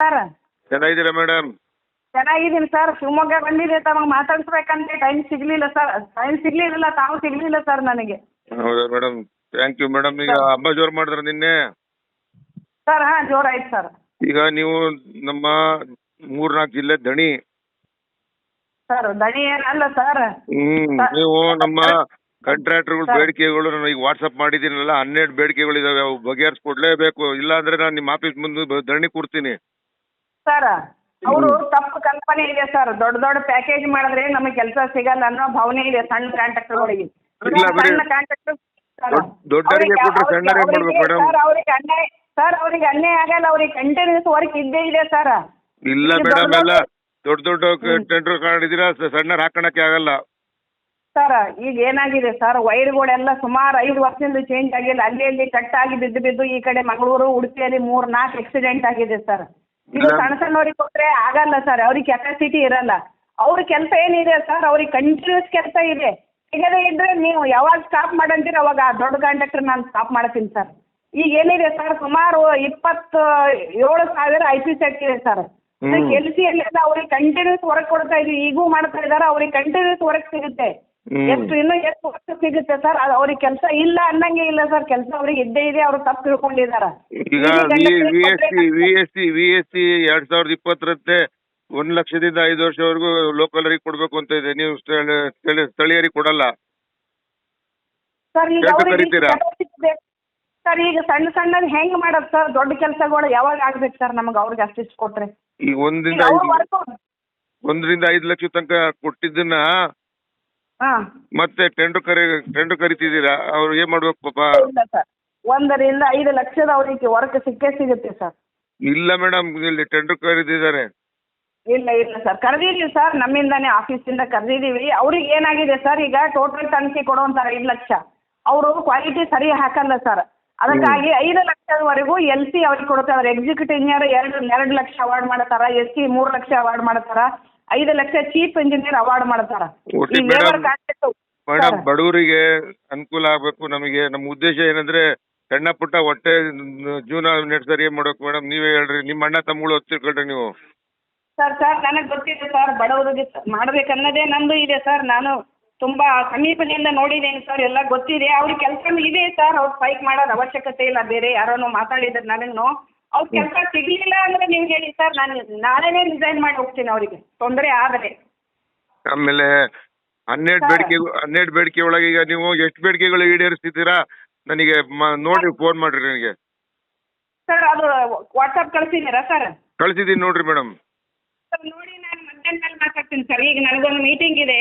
Sir. ಚೆನ್ನಾಗಿದ್ದೀರಾ madam? ಚೆನ್ನಾಗಿದ್ದೀನಿ sir. Shivamogga ಬಂದಿದೆ ತಮಗೆ ಮಾತಾಡಿಸ್ಬೇಕಂತ. ಟೈಮ್ ಸಿಗಲಿಲ್ಲ ಸರ್. ಟೈಮ್ ಸಿಗ್ಲಿಲ್ಲ ತಾವು ಸಿಗಲಿಲ್ಲ ಸರ್ ನನಗೆ. ಹೌದಾ ಮೇಡಮ್? Thank you madam. ಈಗ ಹಬ್ಬ ಜೋರು ಮಾಡಿದ್ರ ನಿನ್ನೆ? ಸರ್ ಹಾಂ ಜೋರಾಯ್ತು ಸರ್. ಈಗ ನೀವು ನಮ್ಮ ಮೂರ್ನಾಲ್ಕು ಜಿಲ್ಲೆ ದಣಿ. ಸರ್ ದಣಿ ಏನಲ್ಲ ಸರ್. ಹ್ಮ್ ನೀವು ನಮ್ಮ ಕಾಂಟ್ರಾಕ್ಟರ್ಗಳ ಬೇಡಿಕೆಗಳು ನಾನು ಈಗ ವಾಟ್ಸಪ್ ಮಾಡಿದ್ದೀನಲ್ಲ ಹನ್ನೆರಡು ಬೇಡಿಕೆಗಳಿದಾವೆ. ಅವು ಬಗೆಹರಿಸ್ಕೊಡ್ಲೇಬೇಕು. ಇಲ್ಲ ಅಂದ್ರೆ ನಾನು ನಿಮ್ಮ ಆಫೀಸ್ ಮುಂದೆ ಬ- ಧರಣಿ ಕೊಡ್ತೀನಿ ಸರ್ ಅವರು ತಪ್ಪು ಕಲ್ಪನೆ ಇದೆ ಸರ್. ದೊಡ್ಡ ದೊಡ್ಡ ಪ್ಯಾಕೇಜ್ ಮಾಡಿದ್ರೆ ನಮಗೆ ಕೆಲಸ ಸಿಗಲ್ಲ ಅನ್ನೋ ಭಾವನೆ ಇದೆ ಸಣ್ಣ ಕಾಂಟ್ರಾಕ್ಟರ್ಗಳಿಗೆ ಇಲ್ಲ ಬಿಡಿ. ಸಣ್ಣ ಕಾಂಟ್ರಾಕ್ಟರ್ ದೊಡ್ಡ- ದೊಡ್ಡವರಿಗೆ ಕೊಟ್ರೆ ಸಣ್ಣವ್ರಿಗೆ ಮೇಡಮ್? ಸರ್ ಅವ್ರಿಗೆ ಅನ್ಯಾಯ ಸರ್ ಅವ್ರಿಗೆ ಅನ್ಯಾಯ ಆಗಲ್ಲ. ಅವ್ರಿಗೆ ಕಂಟಿನ್ಯೂಸ್ ವರ್ಕ್ ಇದ್ದೇ ಇದೆ ಸರ್. ಇಲ್ಲ ಮೇಡಮ್ ದೊಡ್ಡ ಎಲ್ಲ ದೊಡ್ಡ ದೊಡ್ಡ ಟೆಂಡರ್ ಕಾಣಿದ್ದೀರಾ ಸಣ್ಣ ಹಾಕೋಣಕ್ಕೆ ಆಗಲ್ಲ. ಸರ್ ಈಗ ಏನಾಗಿದೆ ಸರ್? ವೈರ್ಗಳೆಲ್ಲ ಸುಮಾರು ಐದು ವರ್ಷದಿಂದ ಚೇಂಜ್ ಆಗಿಲ್ಲ. ಅಲ್ಲಿ ಅಲ್ಲಿ ಕಟ್ ಆಗಿ ಬಿದ್ದು ಬಿದ್ದು ಈ ಕಡೆ ಮಂಗಳೂರು ಉಡುಪಿಯಲ್ಲಿ ಮೂರ್ ನಾಲ್ಕು ಆಕ್ಸಿಡೆಂಟ್ ಆಗಿದೆ ಸರ್. ಇಲ್ಲ. ಸಣ್ಣ ಸಣ್ಣವ್ರಿಗೆ ಕೊಟ್ರೆ ಆಗಲ್ಲ ಸರ್ ಅವ್ರಿಗೆ ಕೆಪಾಸಿಟಿ ಇರಲ್ಲ ಅವ್ರ ಕೆಲಸ ಏನಿದೆ ಸರ್ ಅವ್ರಿಗೆ ಕಂಟಿನ್ಯೂಸ್ ಕೆಲಸ ಇದೆ ಸಿಗದೇ ಇದ್ರೆ ನೀವು ಯಾವಾಗ ಸ್ಟಾಪ್ ಮಾಡಂತೀರ ಅವಾಗ ಆ ದೊಡ್ಡ ಕಾಂಟ್ರಾಕ್ಟರ್ ನಾನು ಸ್ಟಾಪ್ ಮಾಡ್ತೀನಿ ಸರ್ ಈಗ ಏನಿದೆ ಸರ್ ಸುಮಾರು ಇಪ್ಪತ್ತು ಏಳು ಸಾವಿರ ಐ ಪಿ ಸೆಟ್ ಇದೆ ಸರ್. ಎಲ್ ಸಿ ಎಲ್ಲ ಅವ್ರಿಗೆ ಕಂಟಿನ್ಯೂಸ್ ವರ್ಕ್ ಕೊಡ್ತಾ ಇದೀವಿ ಈಗೂ ಮಾಡ್ತಾ ಇದಾರೆ ಅವ್ರಿಗೆ ಕಂಟಿನ್ಯೂಸ್ ವರ್ಕ್ ಸಿಗುತ್ತೆ. ಎಷ್ಟು ಇನ್ನು ಎಷ್ಟು ವರ್ಷ ಸಿಗುತ್ತೆ ಸರ್? ಅದು ಅವ್ರಿಗೆ ಕೆಲಸ ಇಲ್ಲ ಅನ್ನಂಗೆ ಇಲ್ಲ ಸರ್. ಕೆಲಸ ಅವ್ರಿಗೆ ಇದ್ದೇ ಇದೆ ಅವ್ರು ತಪ್ಪು ತಿಳ್ಕೊಂಡಿದ್ದಾರೆ ಈಗ V S C V S C V S C ಎರಡ್ ಸಾವಿರದ ಇಪ್ಪತ್ತರಂತೆ ಒಂದ್ ಲಕ್ಷದಿಂದ ಐದು ವರ್ಷವರೆಗೂ ಲೋಕಲರಿಗೆ ಕೊಡ್ಬೇಕು ಅಂತ ಇದೆ. ನೀವು ಸ್ಥಳ- ಸ್ಥಳ- ಸ್ಥಳೀಯರಿಗೆ ಕೊಡಲ್ಲ. ಸರ್ ಈಗ ಯಾಕೆ ಅವ್ರಿಗೆ ಕರೀತೀರಾ? ಸರ್ ಈಗ ಸಣ್ಣ ಸಣ್ಣದ ಹೆಂಗ್ ಮಾಡದ್ ಸರ್? ದೊಡ್ಡ ಕೆಲಸಗಳು ಯಾವಾಗ ಆಗ್ಬೇಕು ಸರ್ ನಮಗೆ ಅವ್ರಿಗೆ ಅಷ್ಟಿಷ್ಟು ಕೊಟ್ರೆ? ಈಗ ಒಂದರಿಂದ ಈಗ ಐದು ವರ್ಕ್ ಒಂದರಿಂದ ಐದು ಲಕ್ಷ ತನಕ ಕೊಟ್ಟಿದ್ದನ್ನ ಮತ್ತೆ ಟೆಂಡರ್ ಕರಿ ಟೆಂಡರ್ ಕರಿತಿದ್ದೀರಾ? ಅವ್ರು ಏನ್ ಮಾಡ್ಬೇಕು ಪಾಪ? ಇಲ್ಲ ಸರ್. ಒಂದರಿಂದ ಐದು ಲಕ್ಷದ ಅವರಿಗೆ ವರ್ಕ್ ಸಿಕ್ಕೇ ಸಿಗುತ್ತೆ ಸರ್. ಇಲ್ಲ ಮೇಡಮ್ ಇಲ್ಲಿ ಟೆಂಡರ್ ಕರೀತಿದ್ದಾರೆ ಇಲ್ಲ ಇಲ್ಲ ಸರ್. ಕರೆದಿದ್ದೀವಿ ಸರ್. ನಮ್ಮಿಂದಾನೇ ಆಫೀಸಿಂದ ಕರೆದಿದ್ದೀವಿ. ಅವ್ರಿಗೆ ಏನಾಗಿದೆ ಸರ್? ಈಗ ಟೋಟಲ್ ತನಿಖೆ ಕೊಡುವಂತಾರೆ ಐದು ಲಕ್ಷ. ಅವರು ಕ್ವಾಲಿಟಿ ಸರಿ ಹಾಕಲ್ಲ ಸರ್. ಅದಕ್ಕಾಗಿ ಐದು ಲಕ್ಷದವರೆಗೂ ಎಲ್ ಸಿ ಅವ್ರಿಗೆ ಕೊಡ್ತಾರೆ ಅವ್ರ ಎಕ್ಸಿಕ್ಯೂಟಿವ್ ಇಂಜಿನಿಯರ್ ಎರಡು ಎರಡು ಲಕ್ಷ ಅವಾರ್ಡ್ ಮಾಡ್ತಾರ. ಎಸ್ ಸಿ ಮೂರು ಲಕ್ಷ ಅವಾರ್ಡ್ ಮಾಡ್ತಾರ. ಐದು ಲಕ್ಷ ಚೀಫ್ ಇಂಜಿನಿಯರ್ ಅವಾರ್ಡ್ ಮಾಡ್ತಾರ. ಒಟ್ಟು ಈ ಲೇಬರ್ ಮೇಡಮ್ ಮೇಡಮ್ ಬಡವರಿಗೆ ಅನುಕೂಲ ಆಗಬೇಕು ನಮಗೆ. ನಮ್ಮ ಉದ್ದೇಶ ಏನಂದ್ರೆ ಸಣ್ಣ ಪುಟ್ಟ ಹೊಟ್ಟೆ ಜೀವನ ನಡೆಸರಿ ಏನ್ ಮಾಡ್ಬೇಕು ಮೇಡಮ್ ನೀವೇ ಹೇಳ್ರಿ ನಿಮ್ಮ ಅಣ್ಣ ತಮ್ಮಗಳು ಹೊತ್ತಿರ್ಕೊಳ್ರಿ ನೀವು. ಸರ್ ಸರ್ ನನಗೆ ಗೊತ್ತಿದೆ ಸರ್ ಬಡವರಿಗೆ ಮಾಡ್ಬೇಕನ್ನೋದೇ ನಂದು ಇದೆ ಸರ್. ನಾನು ತುಂಬಾ ಸಮೀಪದಿಂದ ನೋಡಿದ್ದೇನೆ ಸರ್ ಎಲ್ಲ ಗೊತ್ತಿದೆ. ಅವ್ರಿಗೆ ಕೆಲಸ ಇದೆ ಸರ್ ಅವ್ರು ಸ್ಟ್ರೈಕ್ ಮಾಡೋದ್ ಅವಶ್ಯಕತೆ ಇಲ್ಲ ಬೇರೆ ಯಾರೋ ಮಾತಾಡಿದ್ರು ನನಗೂ. ಅವ್ರ ಕೆಲಸ ಸಿಗ್ಲಿಲ್ಲ ಅಂದ್ರೆ ನೀವು ಹೇಳಿ ಸರ್ ನಾನು ನಾಳೆನೇ ರಿಸೈನ್ ಮಾಡಿ ಹೋಗ್ತೀನಿ ಅವರಿಗೆ. ತೊಂದರೆ ಆದರೆ ಆಮೇಲೆ ಹನ್ನೆರಡು. ಬೇಡಿಕೆ ಹನ್ನೆರಡು ಬೇಡಿಕೆ ಒಳಗೆ ಈಗ ನೀವು ಎಷ್ಟು ಬೇಡಿಕೆಗಳು ಈಡೇರಿಸ್ತಿದ್ದೀರಾ? ನನಗೆ ಮ- ನೋಡಿ ಫೋನ್ ಮಾಡ್ರಿ ನನಗೆ. ಸರ್ ಅದು ವಾಟ್ಸಪ್ ಕಳಿಸಿದ್ದೀರಾ ಸರ್? ಕಳ್ಸಿದ್ದೀನಿ ನೋಡ್ರಿ ಮೇಡಮ್. ಸರ್ ನೋಡಿ ನಾನು ಮಧ್ಯಾಹ್ನ ಮೇಲೆ ಮಾತಾಡ್ತೀನಿ ಸರ್. ಈಗ ನನಗೊಂದು ಮೀಟಿಂಗ್ ಇದೆ.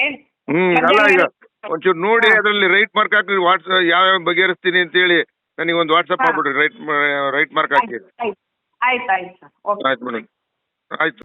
ಹ್ಮ್ ಅಲ್ಲ ಈಗ ಒಂಚೂರು ನೋಡಿ ಅದರಲ್ಲಿ ರೈಟ್ ಮಾರ್ಕ್ ಹಾಕಿ ವಾಟ್ಸ್ ಯಾವ್ಯಾವ ಬಗೆಹರಿಸ್ತೀನಿ ಅಂತೇಳಿ ನನಗೆ ಒಂದು ವಾಟ್ಸಪ್ ಹಾಕ್ಬಿಡ್ರಿ ಮಾಡ್ಬಿಡ್ರಿ ರೈಟ್ ರೈಟ್ ಮಾರ್ಕ್ ಹಾಕಿ. ಆಯ್ತು ಆಯ್ತು ಆಯ್ತು ಆಯ್ತು ಸರ್. ಓಕೆ ಆಯ್ತು ಮೇಡಮ್. ಆಯ್ತು.